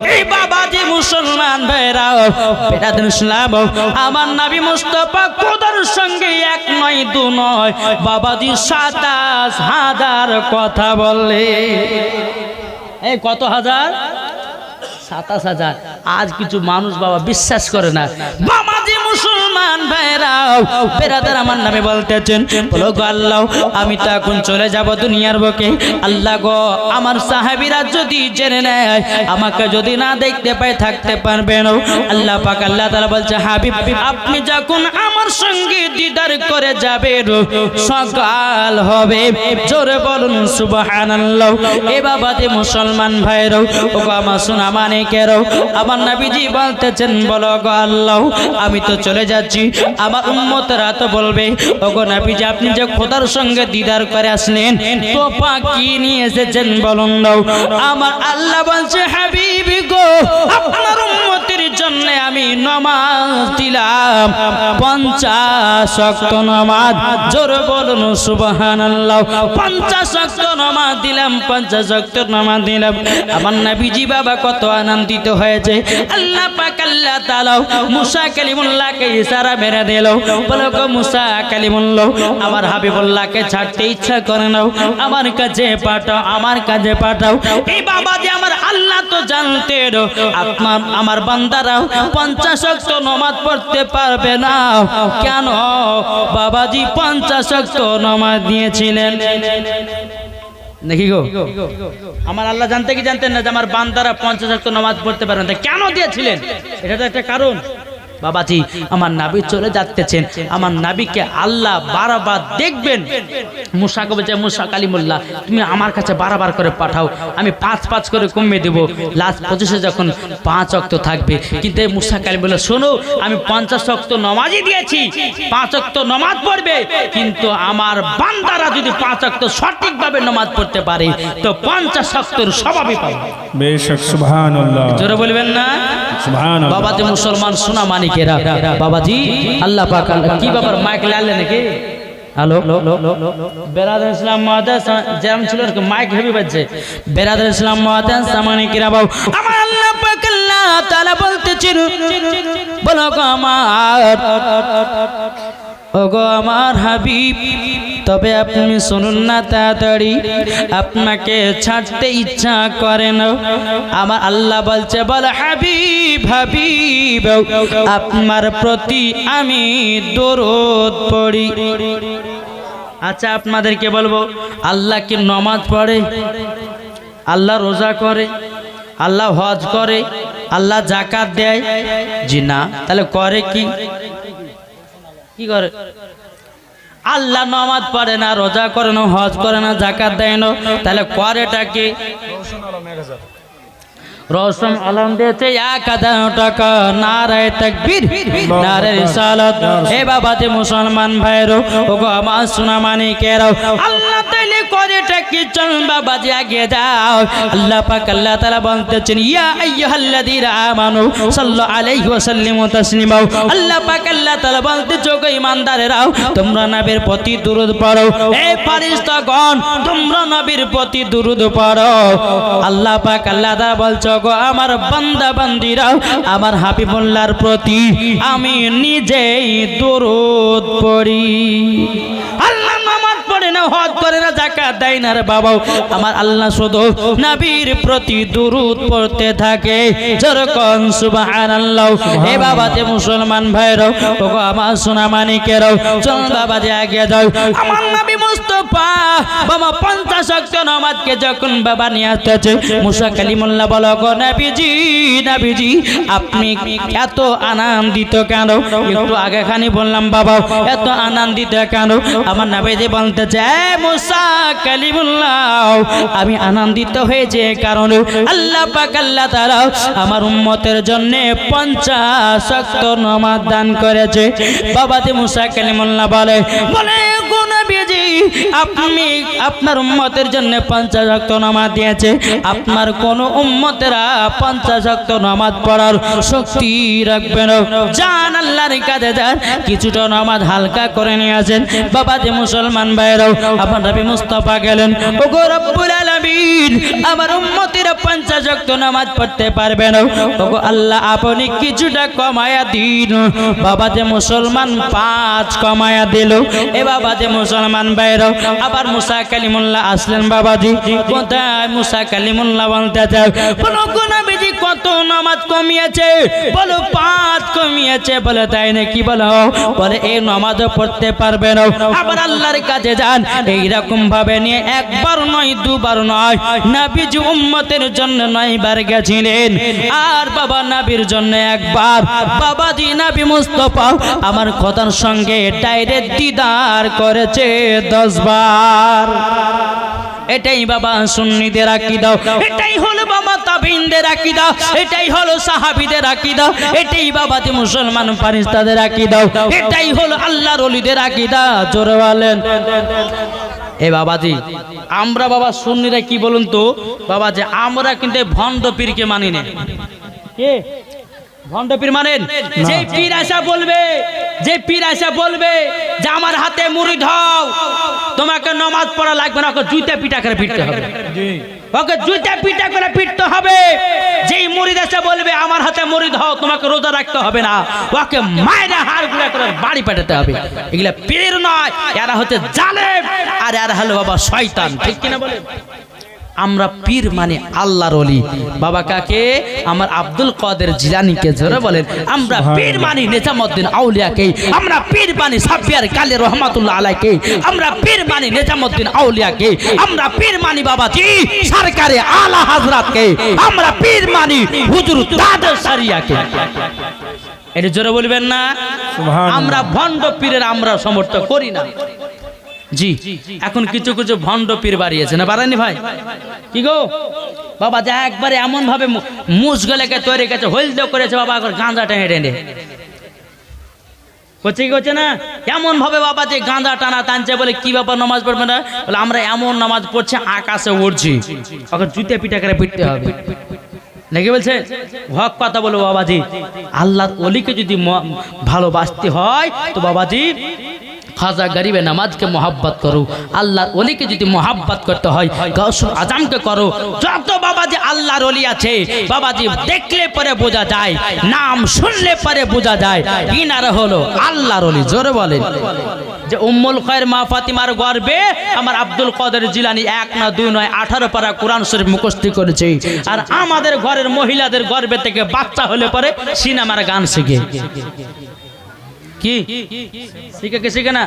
এই বাবা মুসলমান ভাইরাও আমার নাবি মুস্তফা সঙ্গে এক নয়, দু নয়। বাবাজি সাতাশ হাজার কথা বললে। এই কত হাজার? সাতাশ হাজার। আজ কিছু মানুষ বাবা বিশ্বাস করে না। বাবাজি মুসলমান ভাইরাও, বেরাদার আমার নামে বলতেছেন, বলো গো আল্লাহ, আমি তো এখন চলে যাব দুনিয়ার বুকে। আল্লাহ গো, আমার সাহাবীরা যদি জেনে নেয়, আমাকে যদি না দেখতে পায়, থাকতে পারবে না। আল্লাহ পাক, আল্লাহ তাআলা বলছে, হাবিব, আপনি যখন আমার সঙ্গে দিদার করে যাবেন, সকাল হবে। জোরে বলুন, সুবহানাল্লাহ। এ বাবাতে মুসলমান ভাইরাও, ও আমার শোনা মানে কেরো আমার নবীজি বলতেছেন, বলো গো আল্লাহ, আমি তো চলে যাচ্ছি। আমার উম্মতরা তো বলবে ও গো নবীজি আপনি যে খোদার সঙ্গে দিদার করে আসলেন তো পা কি নিয়ে এসেছেন বলুন দাও। আমার আল্লাহ বলছে, হাবিবি গো, আপনার উম্মতের জন্য আমি নমাজ দিলাম, পঞ্চাশ ওয়াক্ত নমাজ। জোর বলুন, সুবহানাল্লাহ। পঞ্চাশ ওয়াক্ত নমাজ দিলাম, পঞ্চাশ ওয়াক্ত নমাজ দিলাম। আমার নবীজি বাবা কত আনন্দিত হয়েছে। আল্লাহ পাক আল্লাহ তাআলা মুসা কালিমুল্লাহকে ইশারা মেরে দিল। বলো গো মুসা কালিমুল্লাহ আমার হাবিবুল্লাহকে ছাড়তে ইচ্ছা করে নাও। আমার কাছে পাঠাও, আমার কাছে পাঠাও। এই বাবা যে আমার আল্লাহ তো জানতেন আপনার, আমার বান্দারাও পঞ্চাশ অক্ট নমাজ পড়তে পারবে না। কেন? বাবাজি পঞ্চাশ অক্ট নমাজ দিয়েছিলেন। দেখি গো। আমার আল্লাহ জানতে কি জানতেন না যে আমার বান্দারা পঞ্চাশ অক্ট নমাজ পড়তে পারবে না? কেন দিয়েছিলেন? এটা তো একটা কারণ। বাবাজি আমার নাবি চলে যাচ্তেছেন আমার নাবিকে আল্লাহ বারবার দেখবেন। মুসাকে বলছে মুসা কালিমুল্লাহ তুমি আমার কাছে বারবার করে পাঠাও। আমি পাঁচ পাঁচ করে কমিয়ে দেবো। লাস্ট পঁচিশে যখন পাঁচ অক্ত থাকবে কিন্তু এই মুসা কালিমুল্লাহ শোনো আমি পঞ্চাশ অক্ত নমাজই দিয়েছি। পাঁচ অক্ত নমাজ পড়বে। কিন্তু আমার বান্দারা যদি পাঁচ অক্ত সঠিকভাবে নমাজ পড়তে পারে তো পঞ্চাশ অক্তর স্বভাবই পাবে। জোরে বলবেন না? বাবাজি মুসলমান সোনা মানিকেরা বাবাজি আল্লাহ পাক কি ব্যাপার মাইক লালে নাকি? হ্যালো বেরাদার ইসলাম মহাদাস যেরকম ছিল মাইক হেভি বাজছে। বেরাদার ইসলাম মহাদাস সামানিকেরা বাবু আমার আল্লাহ পাক আল্লাহ তাআলা বলতেছেন বলো গো আমার। ওগো আমার হাবিব, তবে আপনি শুনুন না তাড়াতাড়ি। আপনাকে ছাড়তে ইচ্ছা করে না। আমার আল্লাহ বলছে, বল হাবিব হাবিব, আপনার প্রতি আমি দরদ পড়ি। আচ্ছা আপনাদেরকে বলব, আল্লাহ কি নমাজ পড়ে? আল্লাহ রোজা করে? আল্লাহ হজ করে? আল্লাহ জাকাত দেয়? জি না। তাহলে করে কি? কি করে? আল্লাহ নামাজ পড়ে না, রোজা করে না, হজ করে না জাকাত দেয় না। তাহলে করেটাকে রসম আলম দিয়েছে, এক হাজার টাকা। নারায় তকবীর নারে রিসালত হে বাবাতে মুসলমান ভাইরো ও গো আমার সোনা মানিকেরও আল্লাহ তাইলে করেটা কি চল বাবাজি আগে যাও। আল্লাহ পাক, আল্লাহ তাআলা বলতেছেন, ইয়া আইয়ুহাল্লাযীনা আমানু সাল্লু আলাইহি ওয়া সাল্লিমু তাসলিমা আল্লাহ পাক, আল্লাহ তাআলা বলতেছো গো ঈমানদারেরাও, তোমরা নবীর প্রতি দুরূদ পড়ো। হে ফেরেশতাগণ, তোমরা নবীর প্রতি দুরূদ পড়ো। আল্লাহ পাক, আল্লাহ তাআলা বলছো গো আমার বান্দা বান্দিরা আমার হাবিবুল্লাহর প্রতি আমি নিজেই দরুদ পড়ি। আল্লাহ হজ করে না, জাকাত দেয় না রে বাবা আমার আল্লাহ শুধু নবীর প্রতি দুরূদ পড়তে থাকে। যেরকম সুবহানাল্লাহ। হে বাবা যে মুসলমান ভাইরাও ওগো আমার সোনা মানিকেরাও, চল বাবা যে আগে যাও। আমার নবী মুস্তাফা বাবা পঞ্চাশ ওয়াক্ত নামাজকে যখন বাবা নিয়ে আসতেছে, মুসা কালিমুল্লাহ বলো গো নবীজি নবীজি, আপনি এত আনন্দিত কেন? একটু আগে খানি বললাম বাবা এত আনন্দিত কেন? আমার নবীজি বলতেছে "এ মুসা কালিমুল্লাহ, আমি আনন্দিত হয়েছে কারণ। আল্লাহ পাক, আল্লাহ তারা আমার উম্মতের জন্য পঞ্চাশ নামাজ দান করেছে। বাবাতে মুসা কালিমুল্লাহ বলে বলে আপনি আপনার উম্মতের জন্য পঞ্চাশ ওয়াক্ত নামাজ দিয়েছে। আপনার কোন উম্মতেরা পঞ্চাশ ওয়াক্ত নামাজ পড়ার শক্তি রাখবে না। জান আল্লাহর কাছে যান, কিছুটা নামাজ হালকা করে নিয়ে আসেন। বাবা যে মুসলমান ভাইরাও আপনার নবী মুস্তাফা গেলেন। ওগো রব্বুল আলামিন, আমার উম্মতেরা পঞ্চাশ ওয়াক্ত নামাজ পড়তে পারবে না। ওগো আল্লাহ, আপনি কিছুটা কমায়া দিন। বাবা যে মুসলমান, পাঁচ কমায়া দিল। এ বাবা যে মুসলমান বাইরেও আবার মুসা কালিমুল্লাহ আসলেন বাবাজি। কোথায় মুসা কালিমুল্লাহ বলতে চাও বলো গো নবীজি, কত নামাজ কমিয়েছে? বলো পাঁচ কমিয়েছে। বলে, তাই নাকি বলো? বলে এই নামাজও পড়তে পারবে না। আবার আল্লাহর কাছে যান। এইরকম ভাবে নিয়ে একবার নয়, দুবার নয়, নাবিজি উম্মতের জন্য নয়বার গেছিলেন। আর বাবা নাবির জন্য একবার। বাবাজি, নাবি মুস্তফা আমার কথার সঙ্গে ডাইরেক্ট দিদার করেছে। দশ বার এটাই বাবা সুন্নিদের রাখি দাও এটাই হলো বাবা তাবিনদের রাখি দাও এটাই হলো সাহাবিদের রাখি দাও এটাই বাবা যে মুসলমান ফারিস্তাদের রাখি দাও এটাই হলো আল্লাহর অলিদের রাখি দাও জোরে বলেন। এ বাবাজি আমরা বাবা সুন্নিরা কি বলুন তো? বাবা যে আমরা কিন্তু ভণ্ড পীরকে মানি না। কে? ভণ্ড পীর মানেন? যে পীর আসা বলবে যে পীর আসা বলবে যে আমার হাতে মুড়ি ধাও তোমাকে নমাজ পড়া লাগবে না ওকে জুইতে পিটা করে পিটতে হবে। ওকে জুইতে পিটা করে পিটতে হবে। যেই মুড়িদ এসে বলবে আমার হাতে মুড়ি ধাও তোমাকে রোজা রাখতে হবে না। ওকে মায়েরা হাড়গুলা করে বাড়ি পাঠাতে হবে। এগুলা পীর নয় এরা হচ্ছে জালেম আর এরা হলো বাবা শয়তান। ঠিক কিনা বলে আমরা পীর মানে আল্লাহর অলি বাবা কাকে? আমার আব্দুল কাদের জিলানিকে জোরে বলেন আমরা পীর মানি নিজামুদ্দিন আউলিয়াকে আমরা পীর মানি সাফিয়ার কালী রহমাতুল্লাহ আলাইকে আমরা পীর মানি নিজামুদ্দিন আউলিয়াকে আমরা পীর মানি বাবাজি সরকারে আলা হাজরাতকে আমরা পীর মানি হুজুর দাদা সারিয়াকে। এটা জোরে বলবেন না? আমরা ভণ্ড পীরের আমরা সমর্থন করি না। জি এখন কিছু কিছু ভণ্ড পীর বাড়িয়েছে। না বাড়ানি ভাই? কি গো? বাবা যা একবারে এমন ভাবে মুস গলেকে তৈরি গেছে হলদে করেছে বাবা এখন গাঁজা টেনে টেনে। কি না? এমন ভাবে বাবা যে গাঁজা টানা টানছে বলে কি ব্যাপার নামাজ পড়বে না? বলে আমরা এমন নামাজ পড়ছি আকাশে জুতে পিঠা করে পিটতে হবে। নাকি বলছে? হক কথা বলো বাবাজি। আল্লাহর অলিকে যদি ভালোবাসতে হয় তো বাবাজি খাজা গরিবে নামাজকে মোহাব্বত করো। আল্লাহর অলিকে যদি মোহাব্বত করতে হয় গৌসুল আজমকে করো। যত বাবাজি আল্লাহর অলি আছে, বাবাজি দেখলে পরে বোঝা যায়, নাম শুনলে পরে বোঝা যায়, ইনারা হলো আল্লাহর অলি জোরে বলেন। যে উম্মুল খয়ের মা ফাতিমার গর্বে আমার আব্দুল কাদের জিলানি এক না দুই নয়, আঠারো পারা কোরআন শরীফ মুখস্থি করেছে। আর আমাদের ঘরের মহিলাদের গর্বে থেকে বাচ্চা হলে পরে সিনেমার গান শিখে। কি? শিখে কি শিখে না?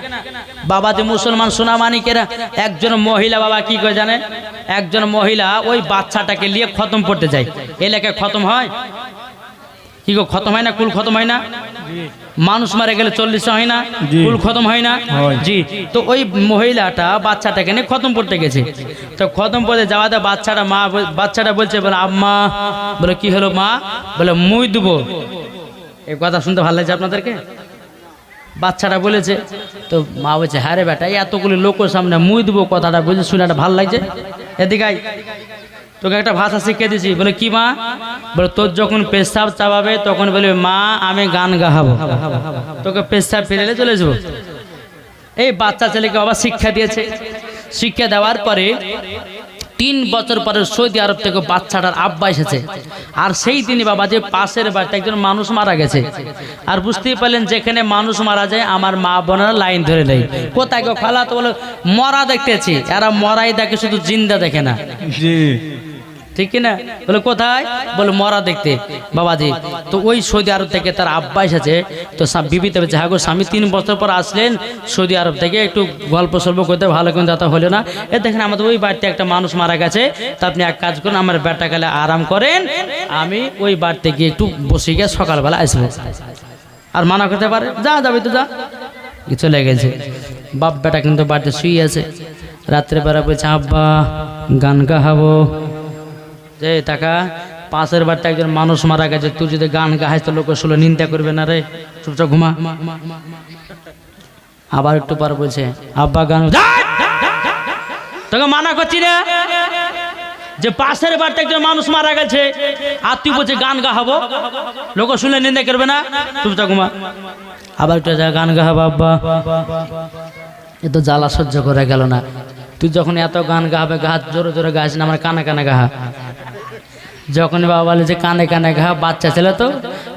বাবা যে মুসলমান সোনা মানিকেরা একজন মহিলা বাবা কি করে জানে? একজন মহিলা ওই বাচ্চাটাকে নিয়ে খতম যায়। এলাকায় খতম হয়? কি গো খতম হয় না? কুল খতম হয় না? মানুষ মারা গেলে চল্লিশে হয় না? কুল খতম হয় না? জি। তো ওই মহিলাটা বাচ্চাটাকে নিয়ে খতম করতে গেছে। তো খতম করতে যাওয়াতে বাচ্চাটা মা বাচ্চাটা বলছে বলে আম্মা। বলে কি হলো মা? বলে মুই দেবো। এই কথা শুনতে ভালো লাগছে আপনাদেরকে? বাচ্চাটা বলেছে, তো মা বলছে হ্যাঁ রে বেটা এতগুলি লোকের সামনে মুই দেবো কথাটা বুঝে শুনে একটা ভালো লাগছে। এদিকে তোকে একটা ভাষা শিখিয়ে দিছি। বলে, কি মা? বলে, তোর যখন পেশাব চাবাবে তখন বলবে, মা, আমি গান গাহাবো। তোকে পেশাব ফিরে চলে যাব। এই বাচ্চা ছেলেকে বাবা শিক্ষা দিয়েছে। শিক্ষা দেওয়ার পরে তিন বছর পরে সৌদি আরব থেকে বাচ্চাটার আব্বা এসেছে। আর সেই দিনই বাবা যে পাশের বাড়িতে একজন মানুষ মারা গেছে। আর বুঝতেই পারলেন যেখানে মানুষ মারা যায়, আমার মা বোনেরা লাইন ধরে নেই কোথায় গো খালা? তো বলে, মরা দেখতেছি। এরা মরাই দেখে শুধু জিন্দা দেখে না। ঠিক কি না? বলে, কোথায়? বলে, মরা দেখতে, বাবাজি। তো ওই সৌদি আরব থেকে তার আব্বা এসেছে। তো সা- বিবিতে বলছে হ্যাঁ স্বামী, তিন বছর পর আসলেন সৌদি আরব থেকে, একটু গল্প সল্প করতে, ভালো কিন্তু দাতা হলো না। এ দেখেন, আমাদের ওই বাড়িতে একটা মানুষ মারা গেছে। তা আপনি এক কাজ করুন, আমার বেটা কালে আরাম করেন। আমি ওই বাড়িতে গিয়ে একটু বসে গিয়ে সকালবেলা আসব। আর মানা করতে পারে, যা, যাবি তো, যা। চলে গেছে। বাপ বেটা কিন্তু বাড়িতে শুয়ে আছে। রাত্রেবেলা বলছে, আব্বা, গান গাহাবো। যে টাকা, পাশের বাড়িতে একজন মানুষ মারা গেছে, তুই যদি গান গাহাইস তো লোক শুলো নিন্দা করবে না রে। চুপচাপ ঘুমা। আবার একটু পর বলছে, আব্বা গান তোকে মানা করছি না যে পাশের বাড়িতে একজন মানুষ মারা গেছে, আর তুই বলছে গান গাহাবো? লোক শুনে নিন্দা করবে না? তো ঘুমা। আবার একটু গান গাহাবো, আব্বা। এ তো জ্বালা সহ্য করে গেল না। তুই যখন এত গান গাহাবে, গা জোরে জোরে গাছ না, আমার কানে কানে গাহা। যখন বাবা বলে যে কানে কানে ঘা বাচ্চা ছিল তো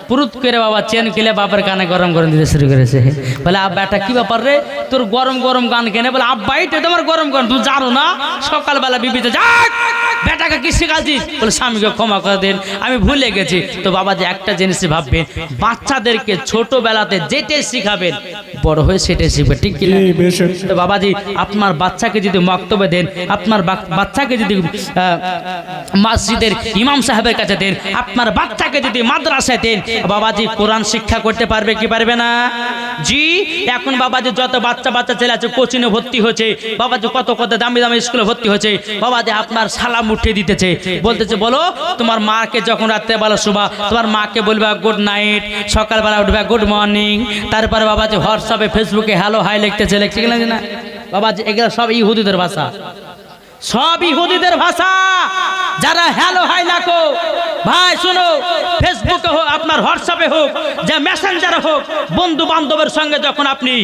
পুরুত করে বাবা চেন খেলে বাপের কানে গরম গরম দিতে শুরু করেছে। বলে আব্বা এটা কি ব্যাপার রে? তোর গরম গরম গান কেনে? বলে আব্বা এটা তোমার গরম গরম তুই জানো না? সকালবেলা বিবিতে যাক বেটাকে কি শিখাচ্ছিস বলে স্বামীকে ক্ষমা করে দেন আমি ভুলে গেছি। তো বাবা যে একটা জিনিস ভাববেন বাচ্চাদেরকে ছোটবেলাতে যেটাই শিখাবেন বড় হয়ে সেটাই শিখবে ঠিক বেশক তো বাবাজি আপনার বাচ্চাকে যদি মক্তব্য দেন আপনার বাচ্চাকে যদি মসজিদের ইমাম সাহেবের কাছে দেন আপনার বাচ্চাকে যদি মাদ্রাসায় দেন বাবাজি কোরআন শিক্ষা করতে পারবে কি পারবে না? জি, এখন বাবাজি যত বাচ্চা বাচ্চা ছেলে আছে, কোচিনে ভর্তি হয়েছে, বাবাজি কত কত দামি দামি স্কুলে ভর্তি হয়েছে, বাবাজি আপনার সালাম উঠিয়ে দিতেছে। বলতেছে, বলো, তোমার মাকে যখন রাত্রে বেলা শোভা তোমার মাকে বলবা গুড নাইট সকালবেলা উঠবে গুড মর্নিং তারপরে বাবাজি হোয়াটসঅ্যাপে ফেসবুকে হ্যালো হাই লিখতেছে, লিখছে কিনা না? বাবাজি, এগুলো সব ইহুদিদের ভাষা। সব ইহুদিদের ভাষা যারা হ্যালো, হাই লাখো ভাই, শুনো ফেসবুকে হোক, আপনার হোয়াটসঅ্যাপে হোক, যে মেসেঞ্জারে হোক বন্ধু বান্ধবের সঙ্গে যখন আপনি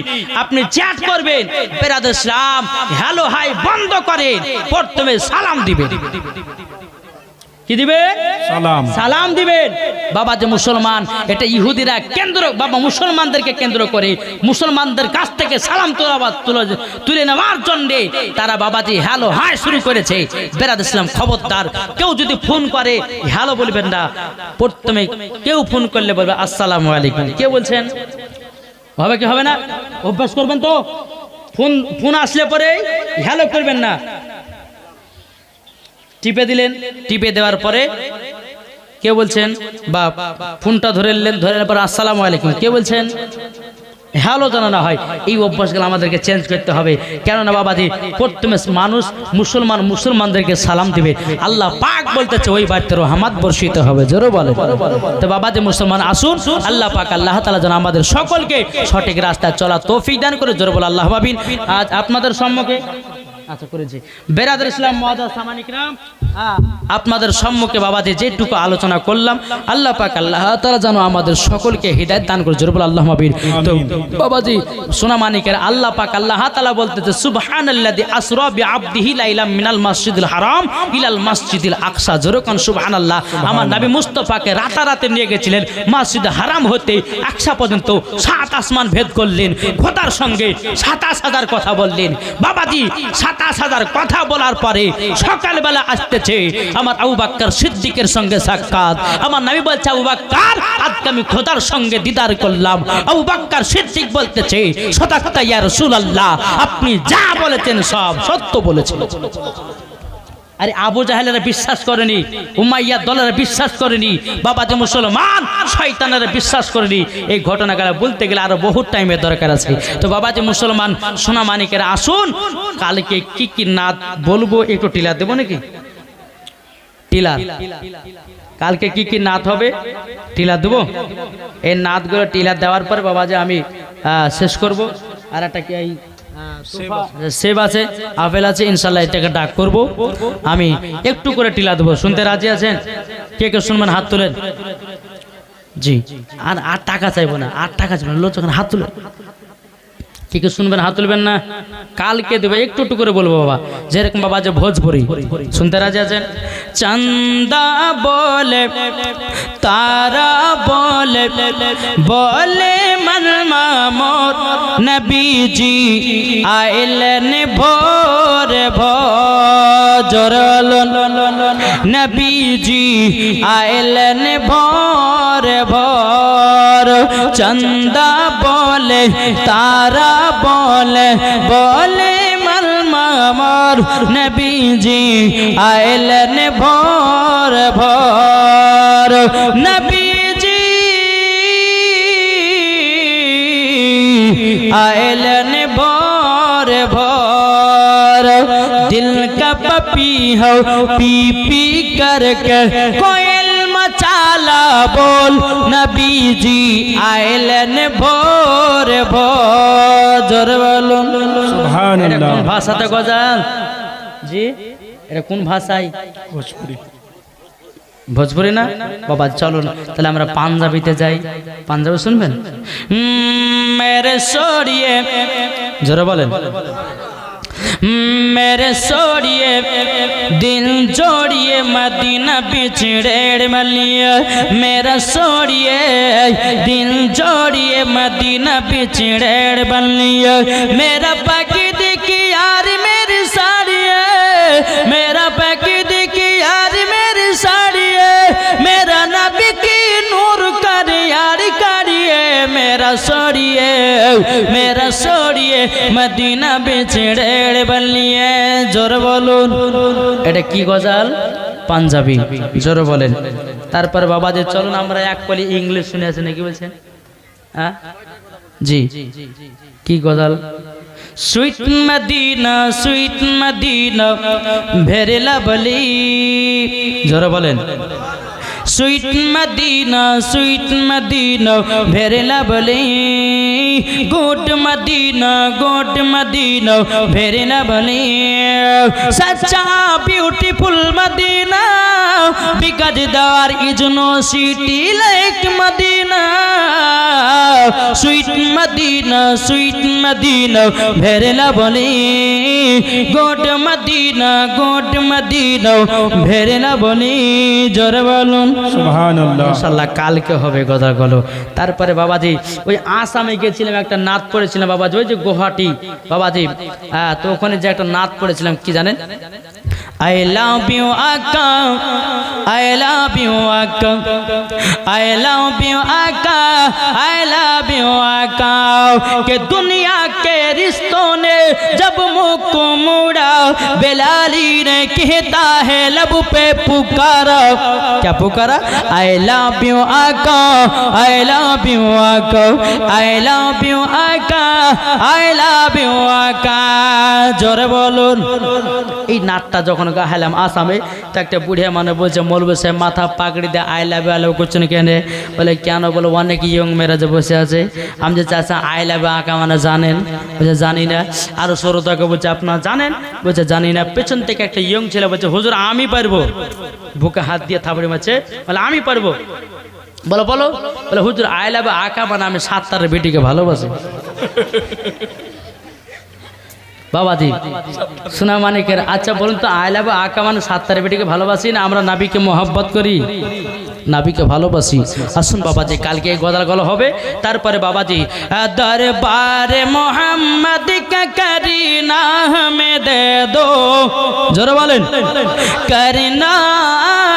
আপনি চ্যাট করবেন, বেরাদ ইসলাম, হ্যালো, হাই বন্ধ করেন, প্রথমে সালাম দিবেন। কি দিবেন সালাম। সালাম দিবেন। বাবা যে মুসলমান এটা ইহুদিরা কেন্দ্র বাবা মুসলমানদেরকে কেন্দ্র করে মুসলমানদের কাছ থেকে সালাম তোলা তুলে তুলে নেওয়ার জন্য তারা বাবাজি হ্যালো হাই শুরু করেছে। বেরাদ ইসলাম খবরদার। কেউ যদি ফোন করে হ্যালো বলবেন না। প্রথমে কেউ ফোন করলে বলবে আসসালামু আলাইকুম। কে বলছেন? হবে কি হবে না? অভ্যাস করবেন তো? ফোন ফোন আসলে পরে হ্যালো করবেন না। টিপে দিলেন। টিপে দেওয়ার পরে কে বলছেন বা ফোনটা ধরে নিলেন ধরে পর আসসালামু আলাইকুম। কে বলছেন, হ্যালো জানানো হয়, এই অভ্যাসগুলো আমাদেরকে চেঞ্জ করতে হবে। কেননা বাবাজি, প্রথমে মানুষ মুসলমান, মুসলমানদেরকে সালাম দিবে। আল্লাহ পাক বলতেছে, ওই বাড়িতে রহমাত বর্ষিত হবে। জোরে বলে তো বাবাজি, মুসলমান আসুন, আল্লাহ পাক, আল্লাহ তালা যেন আমাদের সকলকে সঠিক রাস্তায় চলা তৌফিক দান করে। জোরে বলে, আল্লাহ বাবিন আজ আপনাদের সম্মুখে আচ্ছা করেছি। বেরাদুল ইসলাম মহাদা সামানিকরাম আপনাদের সম্মুখে বাবাজি যেটুকু আলোচনা করলাম আল্লাহ পাক আল্লাহ তাআলা যেন আমাদের সকলকে হৃদায়ত দান করে জোরে বলে আল্লাহ মাবিন তো বাবাজি সোনা মানিকের আল্লাহ পাক আল্লাহ তাআলা বলতেছে সুবহানাল্লাযী আসরা বিআবদিহি লাইলাম মিনাল মাসজিদুল হারাম ইলাল মাসজিদিল আকসা। জোরে সুবহানাল্লাহ? আমার নবী মুস্তাফাকে রাতারাতে নিয়ে গেছিলেন মসজিদ হারাম হতে আকসা পর্যন্ত সাত আসমান ভেদ করলেন খোদার সঙ্গে সাতাশ হাজার কথা বললেন। বাবাজি সাতাশ হাজার কথা বলার পরে সকালবেলা আসতেছে আমার আবু বাক্কার সিদ্দিকের সঙ্গে সাক্ষাৎ। আমার নামি বলছে, আবু বাক্কার, আজকে আমি খোদার সঙ্গে দিদার করলাম। আবু বাক্কার সিদ্দিক বলতেছে সদাক্তা ইয়া রাসূলুল্লাহ, আপনি যা বলেছেন সব সত্য বলেছেন। আরে আবু জাহেলেরা বিশ্বাস করেনি, উমাইয়া দলেরা বিশ্বাস করেনি বাবা যে মুসলমান শয়তানেরা বিশ্বাস করেনি। এই ঘটনাগুলো বলতে গেলে আরও বহুত টাইমের দরকার আছে। তো বাবা যে মুসলমান সোনা মানিকেরা আসুন, কালকে কি কি নাদ বলব একটু টিলা দেবো নাকি? টিলার। কালকে কি কি নাত হবে? টিলা দেবো? এই নাতগুলো টিলা দেওয়ার পর বাবা যে আমি শেষ করব। আর একটা কি সেব আছে। আপেল আছে ইনশাল্লাহ এটাকে ডাক করব। আমি একটু করে টিলা দেবো। শুনতে রাজি আছেন? কে কে শুনবেন? হাত তুলেন। জি। আর আর টাকা চাইব না আর টাকা চাইব না। হাত তুলে কে কে শুনবেন, হাত তুলবেন না। কালকে দেবে, একটু একটু করে বলব বাবা। যেরকম বাবা যে ভোজপুরি, শুনতে রাজি আছেন? চান্দা বলে, তারা বলে বলে মোর নবীজি আইলেন ভোর ভোর নবীজি আইলেন ভোর ভোর चंदा बोले, तारा बोले बोले मर नबी जी आयलन भोर भोर। नबी जी आयलन भोर भोर। दिल का पपी हो पी पी करके कोई বল নবীজি আইলেন ভোর ভোর। সুবহানাল্লাহ। ভাষাতে গজান জি এটা কোন ভাষাই ভোজপুরি। ভোজপুরি না? বাবা চলুন তাহলে আমরা পাঞ্জাবিতে যাই। পাঞ্জাবি শুনবেন? মেরে সরিয়ে। জোরে বলেন। मेरे सोड़िए दिल जोड़िए, मदीना बिछड़ेड़ मलिया मेरा सोड़िए दिल जोड़िए, मदीना बिछड़ेड़ बलिया मेरा पकी दिखी यार मेरी साड़िए मेरा पकी मेरा सोड़िए मेरा सोड़िए মদিনা বেছেড়ে বলিয়ে জোর বলুন এটা কি গজাল পাঞ্জাবি জোর বলেন তারপর বাবা যে চলুন আমরা এক কলি ইংলিশ শুনে আছি নাকি বলছেন হ্যাঁ জি কি গজাল sweet Madina sweet Madina very lovely জোর বলেন সুইট মদিনা সুইট মদিনা ভেরে বলে গোট মদিনা গোট মদিনা ভেরে বলে such a beautiful Madina because দেওয়ার is no city like Madina. Sweet Madina sweet Madina ভেরেলা বলে গোট মদিনা গোট মদিনা ভেরেলা বলে জোর বলুন। ইনশাল্লাহ কালকে হবে কথাগুলো। তারপরে বাবাজি ওই আসামে গেছিলাম একটা নাত পড়েছিলাম বাবাজি ওই যে গুয়াহাটি। বাবাজি হ্যাঁ তো ওখানে যে একটা নাত পড়েছিলাম কি জানেন? আই লাভ ইউ আকা আই লাভ ইউ আকা আই লাভ ইউ আকা আই লাভ ইউ আকা के दुनिया के रिश्तों ने जब मुख को मुड़ा बेलाली ने कहता है लब पे पुकारा क्या पुकारा आई लव यू आका आई लव यू आका आई लव यू आका आई लव यू आका জোরে বলুন এই নাটটা যখন গাহালাম আসামে। তো একটা বুড়িয়া মানে বলছে মৌলবী সাহেব মাথা পাকড়ি দিয়ে, আই লাভ আই লাভ করছেন কেন? বলে কেন? বলে, অনেক ইয়ং মেয়েরা যে বসে আছে। আমি যে চাষা আই লাভ আঁকা মানে জানেন? বলছে, জানি না। আরও শ্রোতাকে বলছে, আপনার জানেন? বলছে, জানি না। পেছন থেকে একটা ইয়ং ছেলে বলছে, হুজুর, আমি পারব? বুকে হাত দিয়ে থাপড়ি মারছে। বলে, আমি পারব? বলো বলো। বলে, হুজুর, আই লাভ আঁকা মানে আমি সাতটার বেটিকে ভালোবাসি। বাবাজি, সোনা মানিকের আচ্ছা বলুন তো আই লাভ আঁকা মানে সাতটার বেটিকে ভালোবাসি না আমরা নাবিকে মোহাব্বত করি? নাবিকে ভালোবাসি। আসুন বাবাজি, কালকে এই গদাল গলা হবে। তারপরে বাবাজি দরবারে মোহাম্মদ কা করিনা হমে দে। দো জোরে বলেন। করিনা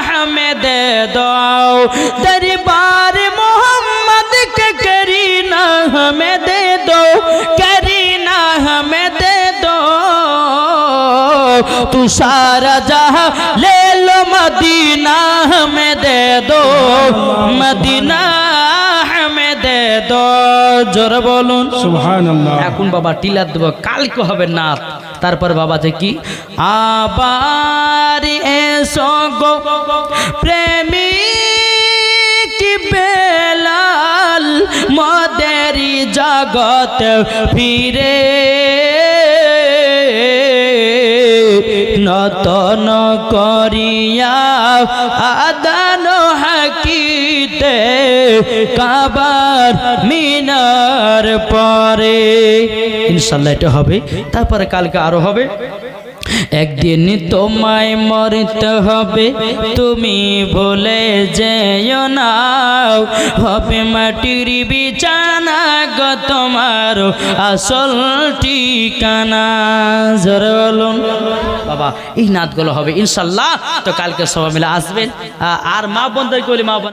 হমে দে। দো দরবার মোহাম্মদ কা করিনা হমে দে तू सारा जहां ले लो मदीना हमें दे दो मदीना हमें दे दो জোরে বলুন सुबहान अल्लाह এখন বাবা টিলার দেবো কালকে হবে নাথ তারপর বাবা যে কি আবার এসো গো প্রেমী কি বেলাল মদেরি জগত ফিরে নতন করিয়া আদান হাকিতে কাবার মিনার পরে। ইনশাল্লাহ এটা হবে। তারপরে কালকে আরও হবে। একদিন তোমায় মরতে হবে, তুমি ভুলে যেও না। হবে মাটির বিছানা গো তোমার আসল ঠিকানা। জোরে বলুন। বাবা, এই নাচগুলো হবে, ইনশাল্লাহ। তো কালকে সবাই মিলে আসবেন আর মা বন্ধুকে বলি, মা